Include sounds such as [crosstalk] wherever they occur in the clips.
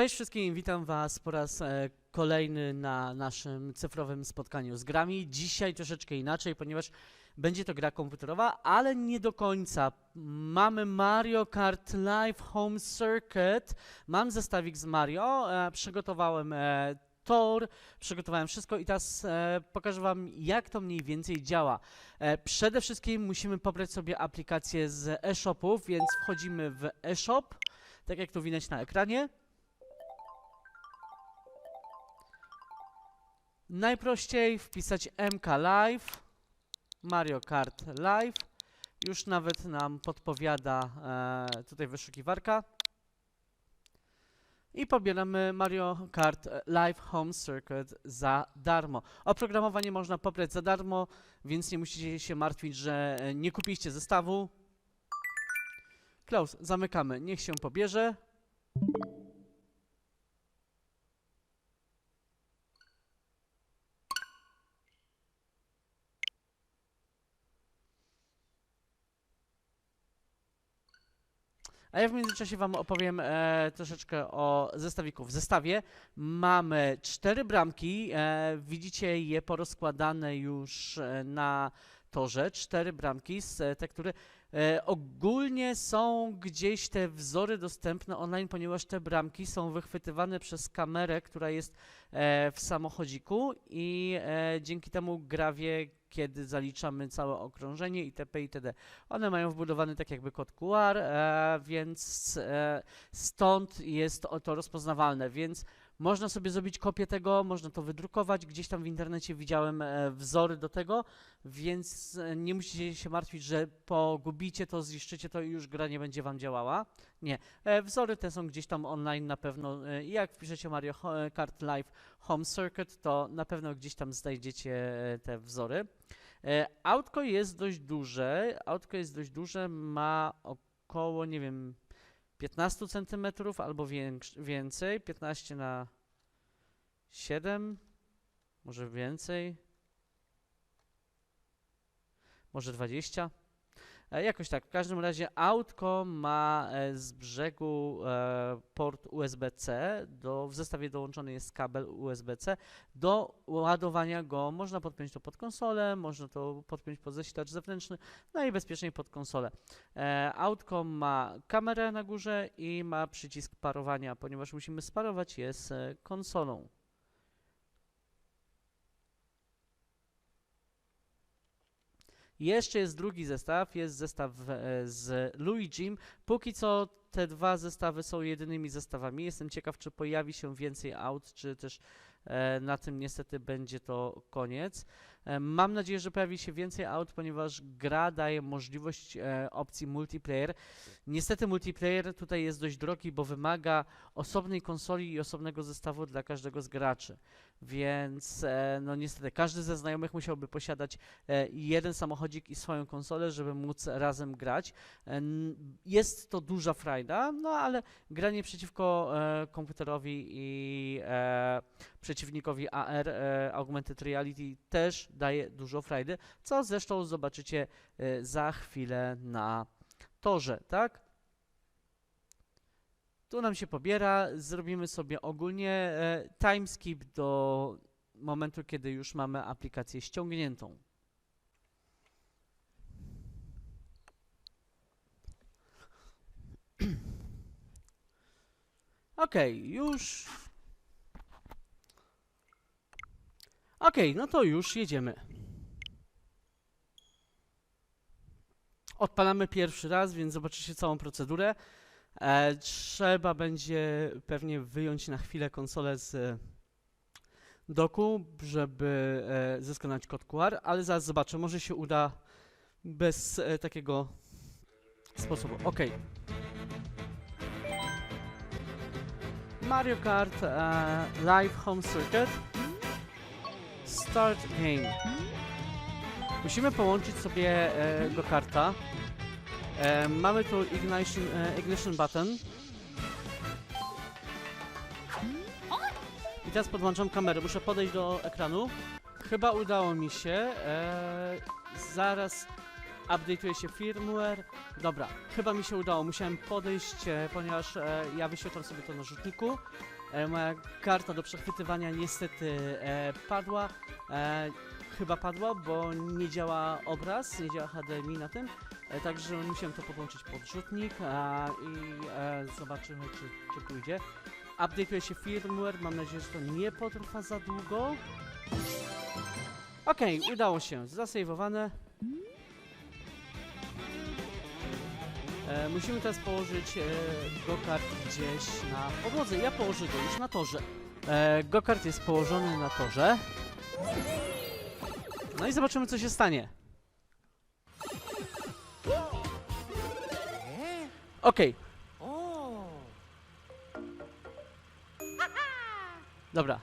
Cześć wszystkim, witam Was po raz e, kolejny na naszym cyfrowym spotkaniu z grami. Dzisiaj troszeczkę inaczej, ponieważ będzie to gra komputerowa, ale nie do końca. Mamy Mario Kart Live Home Circuit, mam zestawik z Mario, e, przygotowałem e, tor, przygotowałem wszystko i teraz pokażę Wam, jak to mniej więcej działa. Przede wszystkim musimy pobrać sobie aplikację z e-shopów, więc wchodzimy w e-shop, tak jak to widać na ekranie. Najprościej wpisać MK Live, Mario Kart Live. Już nawet nam podpowiada e, tutaj wyszukiwarka. I pobieramy Mario Kart Live Home Circuit za darmo. Oprogramowanie można pobrać za darmo, więc nie musicie się martwić, że nie kupiliście zestawu. Klaus, zamykamy. Niech się pobierze. A ja w międzyczasie Wam opowiem e, troszeczkę o zestawiku. W zestawie mamy cztery bramki. E, widzicie je porozkładane już e, na torze. Cztery bramki z e, tektury. E, ogólnie są gdzieś te wzory dostępne online, ponieważ te bramki są wychwytywane przez kamerę, która jest e, w samochodziku i e, dzięki temu gra wie, kiedy zaliczamy całe okrążenie itp. itd. One mają wbudowany tak jakby kod QR, e, więc e, stąd jest to rozpoznawalne, więc można sobie zrobić kopię tego, można to wydrukować, gdzieś tam w internecie widziałem e, wzory do tego, więc e, nie musicie się martwić, że pogubicie to, zniszczycie to i już gra nie będzie wam działała. Nie, e, wzory te są gdzieś tam online na pewno jak wpiszecie Mario Kart Live Home Circuit, to na pewno gdzieś tam znajdziecie te wzory. Autko jest dość duże. Autko jest dość duże, ma około, nie wiem, 15 cm albo więcej. 15 na 7, może więcej. Może 20. E, Jakoś tak. W każdym razie autko ma e, z brzegu e, port USB-C. Do, w zestawie dołączony jest kabel USB-C. Do ładowania go można podpiąć to pod konsolę, można to podpiąć pod zasilacz zewnętrzny, najbezpieczniej pod konsolę. Autko ma kamerę na górze i ma przycisk parowania, ponieważ musimy sparować je z konsolą. Jeszcze jest drugi zestaw, jest zestaw e, z Luigim. Póki co te dwa zestawy są jedynymi zestawami. Jestem ciekaw, czy pojawi się więcej aut, czy też e, na tym niestety będzie to koniec. E, Mam nadzieję, że pojawi się więcej aut, ponieważ gra daje możliwość opcji multiplayer. Niestety multiplayer tutaj jest dość drogi, bo wymaga osobnej konsoli i osobnego zestawu dla każdego z graczy. Więc e, no niestety każdy ze znajomych musiałby posiadać e, jeden samochodzik i swoją konsolę, żeby móc razem grać. E, Jest to duża frajda, no ale granie przeciwko komputerowi i przeciwnikowi AR, Augmented Reality też daje dużo frajdy, co zresztą zobaczycie za chwilę na torze, tak? Tu nam się pobiera, zrobimy sobie ogólnie e, timeskip do momentu, kiedy już mamy aplikację ściągniętą. [clears throat] Okej, już. Okej, no to już jedziemy. Odpalamy pierwszy raz, więc zobaczycie całą procedurę. E, trzeba będzie pewnie wyjąć na chwilę konsolę z e, doku, żeby e, zeskanać kod QR, ale zaraz zobaczę, może się uda bez e, takiego sposobu. Ok. Mario Kart Live Home Circuit. Start game. Musimy połączyć sobie e, go karta. E, mamy tu ignition, e, ignition button. I teraz podłączam kamerę. Muszę podejść do ekranu. Chyba udało mi się. E, zaraz. update'uje się firmware. Dobra, chyba mi się udało, musiałem podejść, e, ponieważ e, ja wyświetlam sobie to na rzutniku. E, moja karta do przechwytywania niestety e, padła. E, chyba padła, bo nie działa obraz, nie działa HDMI na tym. E, także musiałem to podłączyć pod rzutnik a, i e, zobaczymy, czy, czy pójdzie. Update'uje się firmware, mam nadzieję, że to nie potrwa za długo. Okej, udało się, zasejwowane. E, musimy teraz położyć e, go-kart gdzieś na podłodze. Ja położę go już na torze. E, go-kart jest położony na torze. No i zobaczymy, co się stanie. Okej, dobra.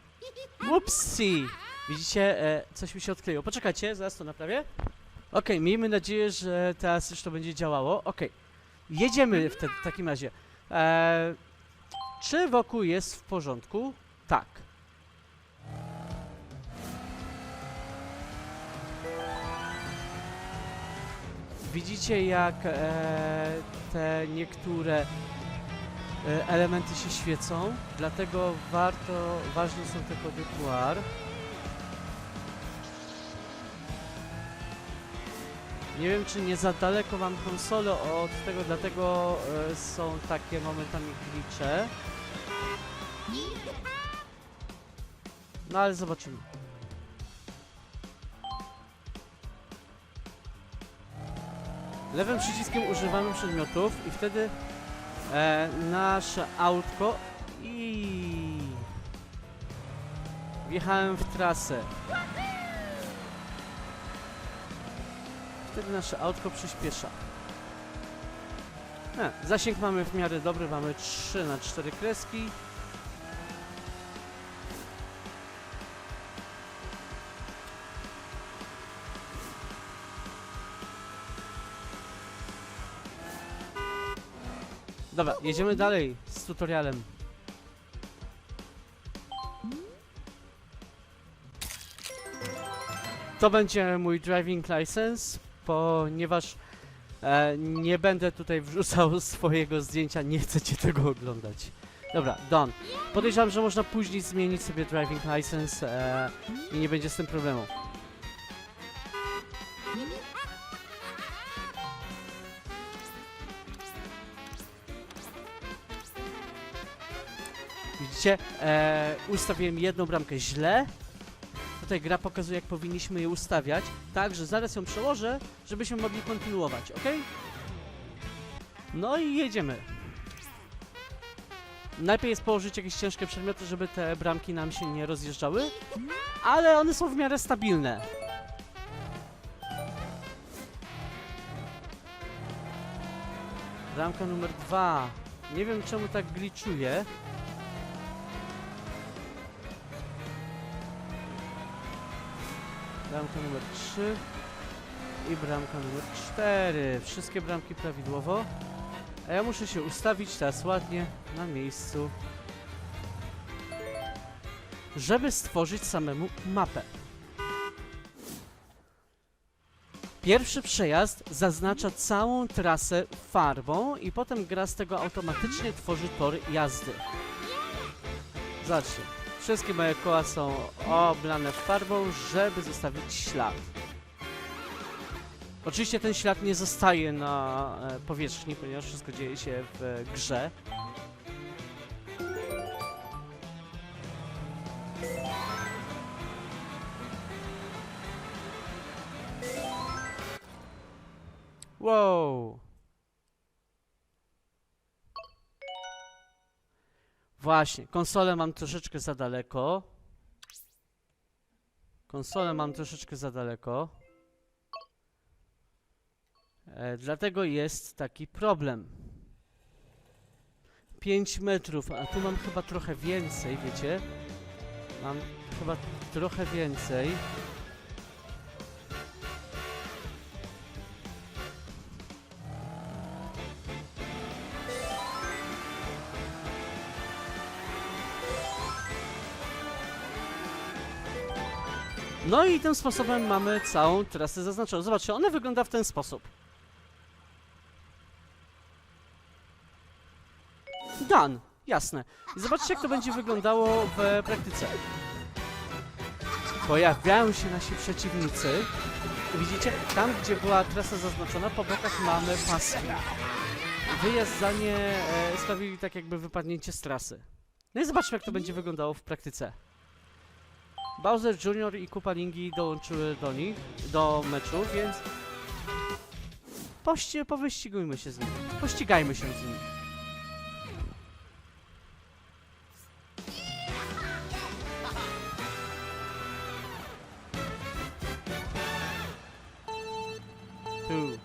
Upsi! Widzicie, e, coś mi się odkleiło. Poczekajcie, zaraz to naprawię. Okej, miejmy nadzieję, że teraz już to będzie działało. Okej, jedziemy w, te, w takim razie. E, czy wokół jest w porządku? Tak. Widzicie, jak e, te niektóre e, elementy się świecą, dlatego warto, ważne są te kody QR. Nie wiem, czy nie za daleko mam konsolę od tego, dlatego e, są takie momentami glitche. No ale zobaczymy. Lewym przyciskiem używamy przedmiotów i wtedy e, nasze autko i wjechałem w trasę. Wtedy nasze autko przyspiesza. E, zasięg mamy w miarę dobry, mamy 3 na 4 kreski. Dobra, jedziemy dalej z tutorialem. To będzie mój driving license, ponieważ e, nie będę tutaj wrzucał [laughs] swojego zdjęcia, nie chcecie tego oglądać. Dobra, done. Podejrzewam, że można później zmienić sobie driving license e, i nie będzie z tym problemu. Widzicie, e, ustawiłem jedną bramkę źle. Tutaj gra pokazuje, jak powinniśmy je ustawiać. Tak, że zaraz ją przełożę, żebyśmy mogli kontynuować, ok? No i jedziemy. Najpierw jest położyć jakieś ciężkie przedmioty, żeby te bramki nam się nie rozjeżdżały, ale one są w miarę stabilne. Bramka numer dwa. Nie wiem czemu tak glitchuje. Bramka numer 3 i bramka numer 4. Wszystkie bramki prawidłowo. A ja muszę się ustawić teraz ładnie na miejscu, żeby stworzyć samemu mapę. Pierwszy przejazd zaznacza całą trasę farbą i potem gra z tego automatycznie tworzy tor jazdy. Zobaczcie. Wszystkie moje koła są oblane farbą, żeby zostawić ślad. Oczywiście ten ślad nie zostaje na e, powierzchni, ponieważ wszystko dzieje się w e, grze. Właśnie, konsolę mam troszeczkę za daleko. Konsolę mam troszeczkę za daleko. E, dlatego jest taki problem. 5 metrów, a tu mam chyba trochę więcej, wiecie? Mam chyba trochę więcej. No i tym sposobem mamy całą trasę zaznaczoną. Zobaczcie, ona wygląda w ten sposób. Dan, jasne. I zobaczcie, jak to będzie wyglądało w praktyce. Pojawiają się nasi przeciwnicy. Widzicie, tam gdzie była trasa zaznaczona, po bokach mamy paski. Wyjazd za nie e, stawili tak jakby wypadnięcie z trasy. No i zobaczmy, jak to będzie wyglądało w praktyce. Bowser Jr. i Kupa Lingi dołączyły do nich, do meczu, więc pości, powyścigujmy się z nimi. Pościgajmy się z nimi. Two,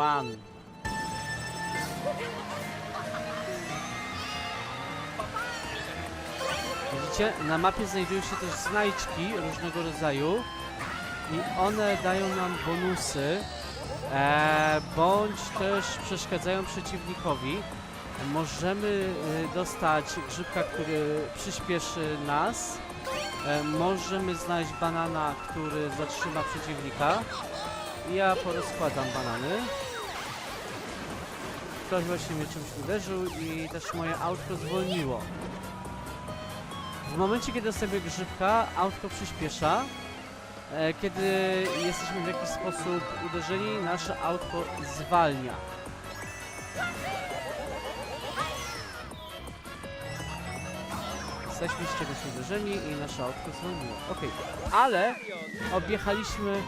one. Na mapie znajdują się też znajdźki różnego rodzaju i one dają nam bonusy, e, bądź też przeszkadzają przeciwnikowi. Możemy e, dostać grzybka, który przyspieszy nas. E, możemy znaleźć banana, który zatrzyma przeciwnika. Ja porozkładam banany. Ktoś właśnie mnie czymś uderzył i też moje autko zwolniło. W momencie, kiedy dostajemy grzybka, autko przyspiesza. E, kiedy jesteśmy w jakiś sposób uderzeni, nasze autko zwalnia. Jesteśmy z czegoś uderzeni i nasze autko zwolniło. Ok, ale objechaliśmy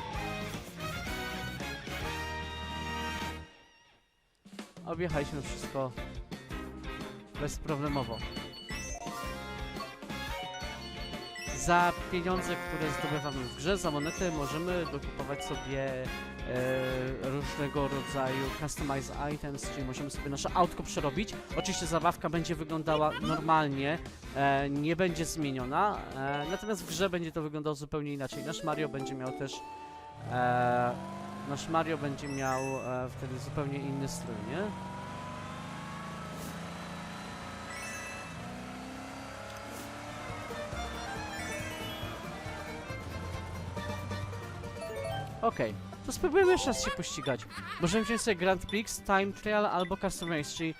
objechaliśmy wszystko bezproblemowo. Za pieniądze, które zdobywamy w grze, za monety możemy dokupować sobie e, różnego rodzaju customized items, czyli możemy sobie nasze autko przerobić. Oczywiście zabawka będzie wyglądała normalnie, e, nie będzie zmieniona, e, natomiast w grze będzie to wyglądało zupełnie inaczej. Nasz Mario będzie miał też e, nasz Mario będzie miał e, wtedy zupełnie inny strój, nie? Okej, to spróbujemy jeszcze raz się pościgać. Możemy wziąć sobie Grand Prix, Time Trial albo Custom Race, czyli e,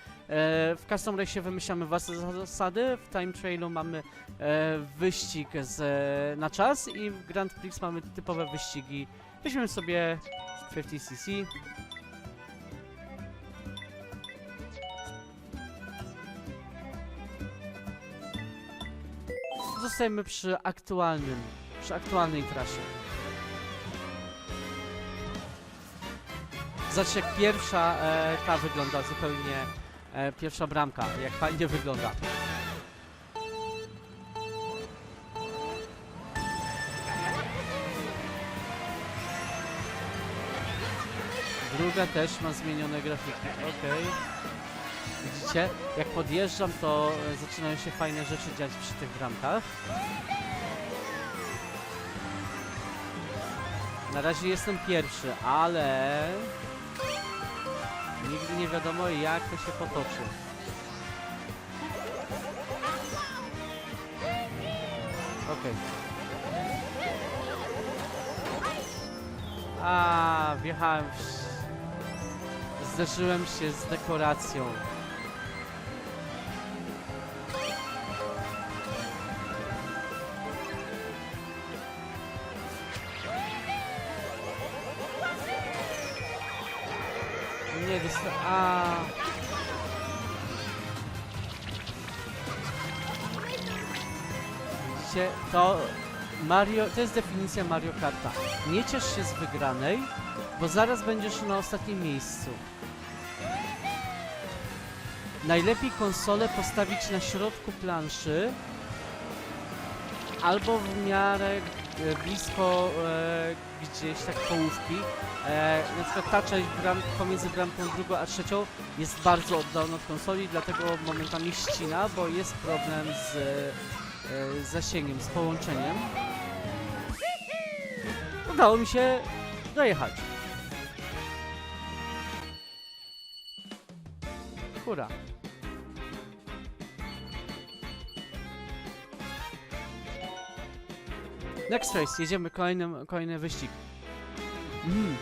w Custom Race wymyślamy własne zasady, w Time Trailu mamy e, wyścig z, e, na czas i w Grand Prix mamy typowe wyścigi. Weźmiemy sobie 50cc. Zostajemy przy aktualnym, przy aktualnej trasie. Zobaczcie jak pierwsza e, ta wygląda zupełnie, e, pierwsza bramka, jak fajnie wygląda. Druga też ma zmienione grafiki, okej. Widzicie, jak podjeżdżam to e, zaczynają się fajne rzeczy dziać przy tych bramkach. Na razie jestem pierwszy, ale nigdy nie wiadomo jak to się potoczy. Okej. A, wjechałem w... Zderzyłem się z dekoracją. Nie dosta... A. To Mario, to jest definicja Mario Karta. Nie ciesz się z wygranej, bo zaraz będziesz na ostatnim miejscu. Najlepiej konsolę postawić na środku planszy albo w miarę blisko e, gdzieś tak połówki. E, na przykład ta część bram, pomiędzy bramką drugą a trzecią jest bardzo oddalona od konsoli, dlatego momentami ścina, bo jest problem z e, zasięgiem, z połączeniem. Udało mi się dojechać. Hurra. Next race, jedziemy kolejny, kolejny wyścig. Mm.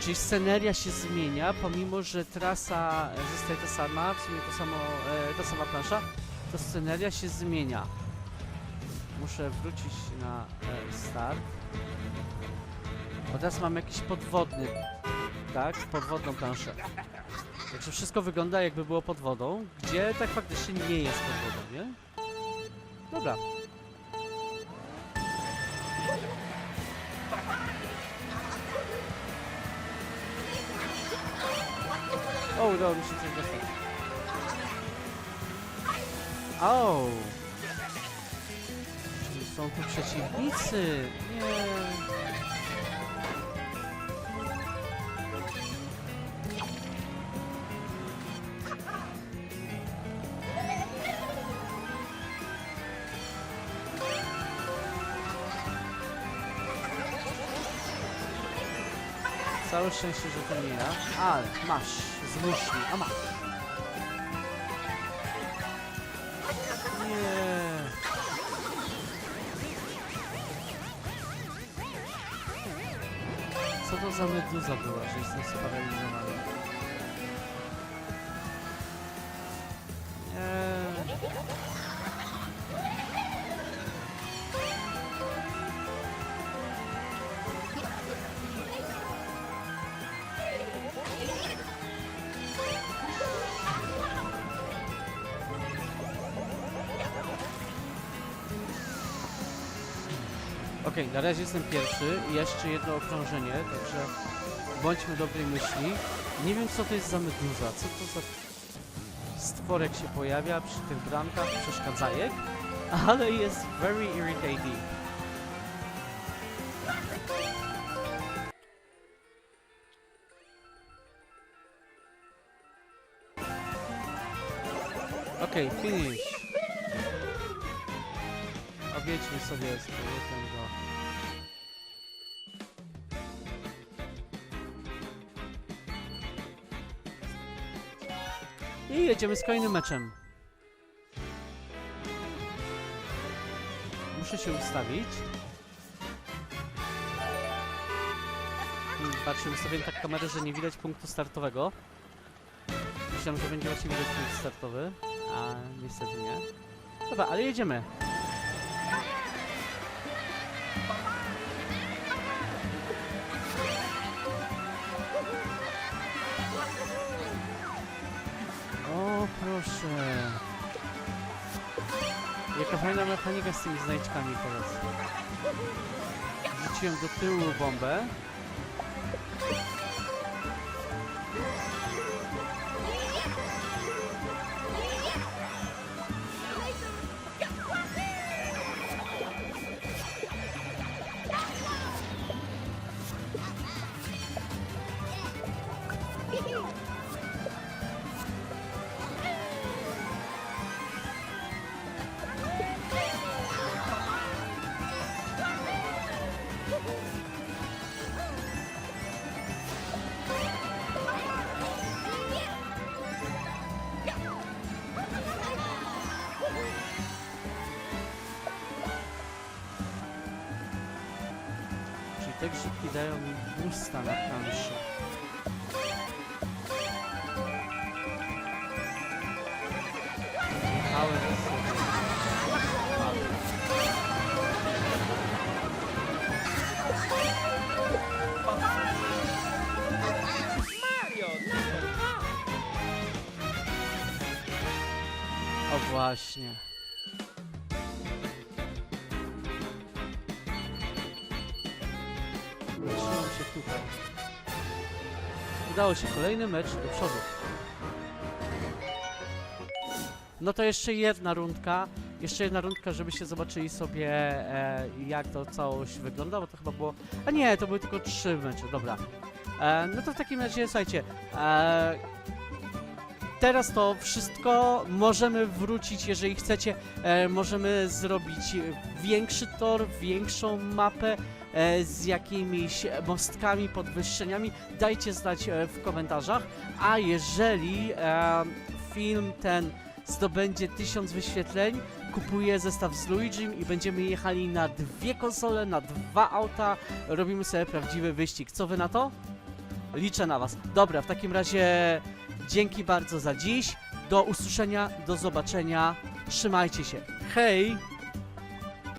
Czyli sceneria się zmienia, pomimo że trasa zostaje ta sama, w sumie to samo, e, ta sama plansza, to sceneria się zmienia. Muszę wrócić na e, start. Bo teraz mam jakiś podwodny, tak? Podwodną planszę. Także wszystko wygląda jakby było pod wodą, gdzie tak faktycznie nie jest pod wodą, nie? Dobra. O, udało mi się coś dostać. O! Czyli są tu przeciwnicy. Nie. Całe szczęście, że to nie ja. Ale masz, zmuszli, a masz. Nie. Co to za meduza była, że jestem sparaliżowany? Okej, na razie jestem pierwszy. Jeszcze jedno okrążenie, także bądźmy dobrej myśli. Nie wiem co to jest za meduza, co to za stworek się pojawia przy tych bramkach, przeszkadzajek, ale jest very irritating. Okej, finish. Objedźmy sobie z powrotem I jedziemy z kolejnym meczem. Muszę się ustawić. Hmm, Patrzę, ustawiłem tak kamerę, że nie widać punktu startowego. Myślałem, że będzie właśnie widać punkt startowy, a niestety nie. Dobra, ale jedziemy. Jaka fajna mechanika z tymi znajdźkami teraz. Rzuciłem do tyłu bombę. Te grzybki dają mi boosta na planszy. O właśnie. Udało się kolejny mecz do przodu. No to jeszcze jedna rundka. Jeszcze jedna rundka, żebyście zobaczyli sobie e, jak to całość wygląda, bo to chyba było... A nie, to były tylko trzy mecze, dobra. E, no to w takim razie, słuchajcie, e, teraz to wszystko możemy wrócić, jeżeli chcecie, e, możemy zrobić większy tor, większą mapę, z jakimiś mostkami, podwyższeniami, dajcie znać e, w komentarzach. A jeżeli e, film ten zdobędzie 1000 wyświetleń, kupuję zestaw z Luigim i będziemy jechali na dwie konsole, na dwa auta, robimy sobie prawdziwy wyścig. Co wy na to? liczę na Was. Dobra, w takim razie dzięki bardzo za dziś. Do usłyszenia, do zobaczenia. Trzymajcie się. Hej!